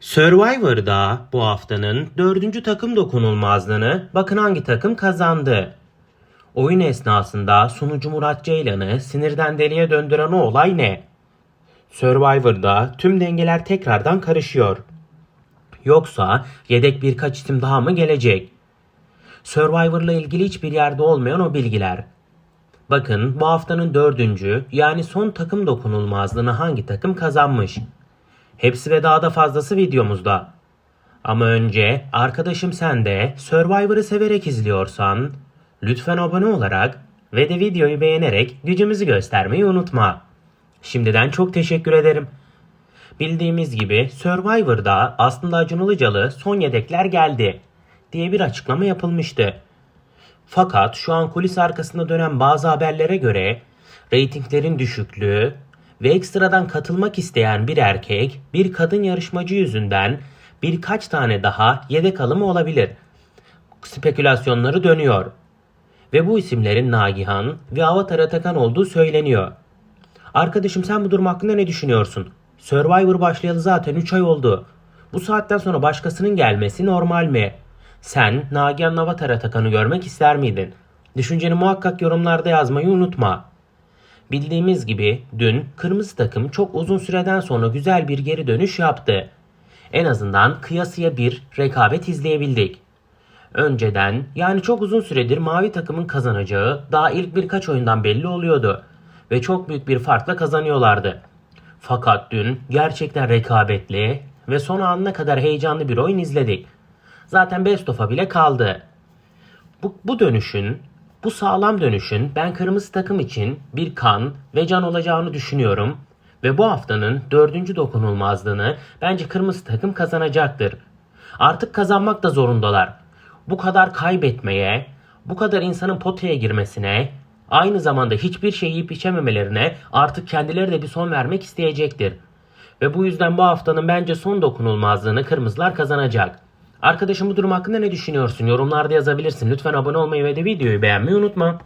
Survivor'da bu haftanın dördüncü takım dokunulmazlığını bakın hangi takım kazandı. Oyun esnasında sunucu Murat Ceylan'ı sinirden deliye döndüren o olay ne? Survivor'da tüm dengeler tekrardan karışıyor. Yoksa yedek birkaç isim daha mı gelecek? Survivor'la ilgili hiçbir yerde olmayan o bilgiler. Bakın bu haftanın dördüncü yani son takım dokunulmazlığını hangi takım kazanmış? Hepsi ve daha da fazlası videomuzda. Ama önce arkadaşım sen de Survivor'ı severek izliyorsan lütfen abone olarak ve de videoyu beğenerek gücümüzü göstermeyi unutma. Şimdiden çok teşekkür ederim. Bildiğimiz gibi Survivor'da aslında Acun Ilıcalı son yedekler geldi diye bir açıklama yapılmıştı. Fakat şu an kulis arkasında dönen bazı haberlere göre reytinglerin düşüklüğü ve ekstradan katılmak isteyen bir erkek bir kadın yarışmacı yüzünden birkaç tane daha yedek alımı olabilir. Spekülasyonları dönüyor. Ve bu isimlerin Nagihan ve Avatar Atakan olduğu söyleniyor. Arkadaşım sen bu durum hakkında ne düşünüyorsun? Survivor başlayalı zaten 3 ay oldu. Bu saatten sonra başkasının gelmesi normal mi? Sen Nagihan Avatar Atakan'ı görmek ister miydin? Düşünceni muhakkak yorumlarda yazmayı unutma. Bildiğimiz gibi dün kırmızı takım çok uzun süreden sonra güzel bir geri dönüş yaptı. En azından kıyasıya bir rekabet izleyebildik. Önceden yani çok uzun süredir mavi takımın kazanacağı daha ilk birkaç oyundan belli oluyordu ve çok büyük bir farkla kazanıyorlardı. Fakat dün gerçekten rekabetli ve son anına kadar heyecanlı bir oyun izledik. Zaten Best of'a bile kaldı. Bu, bu dönüşün, bu sağlam dönüşün ben kırmızı takım için bir kan ve can olacağını düşünüyorum. Ve bu haftanın dördüncü dokunulmazlığını bence kırmızı takım kazanacaktır. Artık kazanmak da zorundalar. Bu kadar kaybetmeye, bu kadar insanın potaya girmesine, aynı zamanda hiçbir şey yiyip içememelerine artık kendileri de bir son vermek isteyecektir. Ve bu yüzden bu haftanın bence son dokunulmazlığını kırmızılar kazanacak. Arkadaşım bu durum hakkında ne düşünüyorsun? Yorumlarda yazabilirsin. Lütfen abone olmayı ve de videoyu beğenmeyi unutma.